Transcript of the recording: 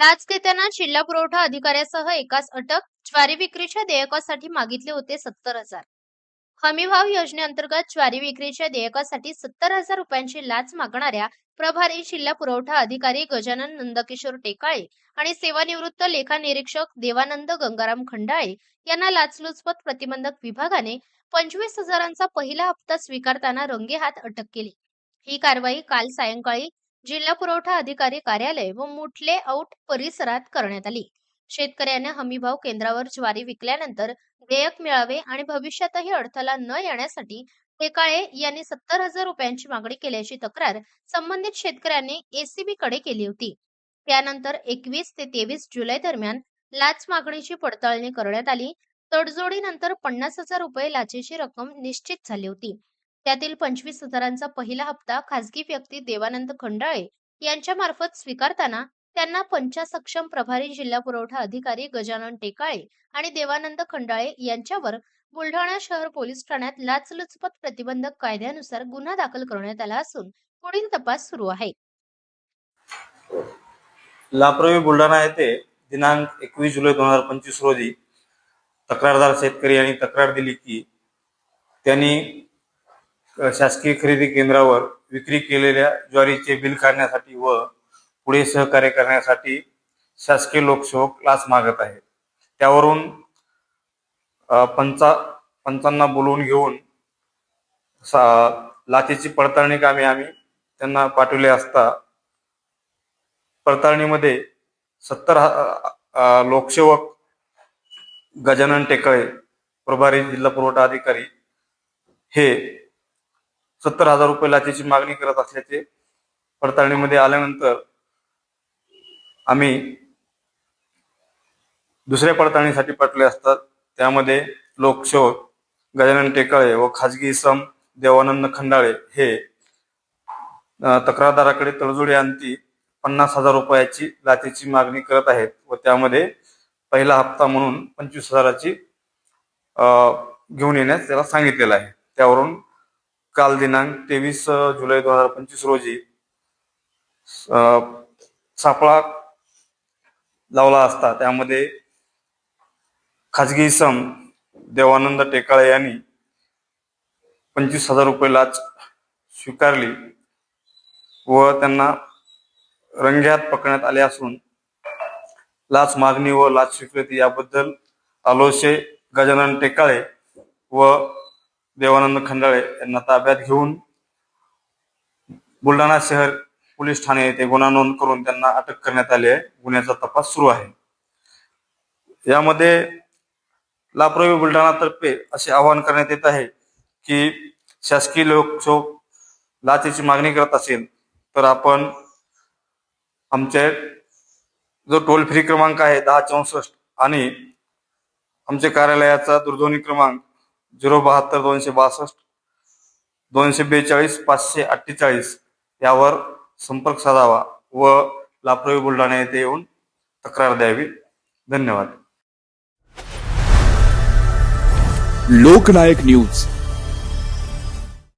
लाच घेताना जिल्हा पुरवठा अधिकाऱ्यासह एकाच अटक ज्वारी विक्रीच्या देयकासाठी मागितले होते सत्तर हजार. हमीभाव योजनेअंतर्गत ज्वारी विक्रीच्या देयकासाठी सत्तर हजार रुपयांची लाच मागणाऱ्या प्रभारी जिल्हा पुरवठा अधिकारी गजानन नंदकिशोर टेकाळे आणि सेवानिवृत्त लेखा निरीक्षक देवानंद गंगाराम खंडाळे यांना लाचलुचपत प्रतिबंधक विभागाने पंचवीस हजारांचा पहिला हप्ता स्वीकारताना रंगेहात अटक केली. ही कारवाई काल सायंकाळी जिल्हा पुरवठा अधिकारी कार्यालय व मुठले आउट परिसरात करण्यात आली. शेतकऱ्यांना हमीभाव केंद्रावर ज्वारी विकल्यानंतर देयक मिळावे आणि भविष्यातही अडथळा न येण्यासाठी टेकाळे यांनी सत्तर हजार रुपयांची मागणी केल्याची तक्रार संबंधित शेतकऱ्यांनी एसीबी कडे केली होती. त्यानंतर एकवीस ते तेवीस जुलै दरम्यान लाच मागणीची पडताळणी करण्यात आली. तडजोडीनंतर पन्नास हजार रुपये लाचेची रक्कम निश्चित झाली होती. त्यातील पंचवीस हजारांचा पहिला हप्ता खासगी व्यक्ती देवानंद खंडाळे यांच्या मार्फत स्वीकारताना त्यांना पंचासक्षम प्रभारी जिल्हा पुरवठा अधिकारी गजानन टेकाळे आणि देवानंद खंडाळे यांच्यावर बुलढाणा शहर पोलीस ठाण्यात लाचलुचपत प्रतिबंधक कायद्यानुसार गुन्हा दाखल करण्यात आला असून पुढील तपास सुरू आहे. लाप्रवी बुलढाणा येथे दिनांक एकवीस जुलै दोन हजार पंचवीस रोजी तक्रारदार शेतकरी यांनी तक्रार दिली की त्यांनी शासकीय खरेदी केंद्रावर विक्री केलेल्या ज्वारीचे बिल काढण्यासाठी व पुढे सहकार्य करण्यासाठी शासकीय लोकसेवक लाच मागत आहे. त्यावरून पंचा पंचांना बोलवून घेऊन सा- लाचेची पडताळणी कामे आम्ही त्यांना पाठवले असता पडताळणीमध्ये सत्तर लोकसेवक गजानन टेकळे प्रभारी जिल्हा पुरवठा अधिकारी हे सत्तर हजार रुपये लाचेची मागणी करत असल्याचे पडताळणीमध्ये आल्यानंतर आम्ही दुसऱ्या पडताळणीसाठी पाठवले असतात. त्यामध्ये लोकसेवक गजानन टेकाळे व खाजगी इसम देवानंद खंडाळे हे तक्रारदाराकडे तडजोडी आणती पन्नास हजार रुपयाची लाचेची मागणी करत आहेत व त्यामध्ये पहिला हप्ता म्हणून पंचवीस हजाराची घेऊन येण्यास त्याला सांगितलेलं आहे. त्यावरून काल दिनांक तेवीस जुलै दोन हजार पंचवीस रोजी सापळा लावला असता. त्यामध्ये खाजगी सम देवानंद टेकाळे यांनी पंचवीस हजार रुपये लाच स्वीकारली व त्यांना रंग्यात पकडण्यात आले असून लाच मागणी व लाच स्वीकृती याबद्दल आलोशे गजानन टेकाळे व देवानंद खंडाळे यांना ताब्यात घेऊन बुलढाणा शहर पोलीस ठाणे येथे गुन्हा नोंद करून त्यांना अटक करण्यात आली आहे. गुन्ह्याचा तपास सुरू आहे. यामध्ये लाप्रवी बुलढाणातर्फे असे आवाहन करण्यात येत आहे की शासकीय लोकशोक लाचेची मागणी करत असेल तर आपण आमचे जो टोल फ्री क्रमांक आहे दहा चौसष्ट आणि आमच्या कार्यालयाचा दूरध्वनी क्रमांक झिरो बहात्तर दोनशे बासष्ट दोनशे बेचाळीस पाचशे अठ्ठेचाळीस यावर संपर्क साधावा व लाप्रवी बुलढाणा येथे येऊन तक्रार द्यावी. धन्यवाद. लोकनायक न्यूज.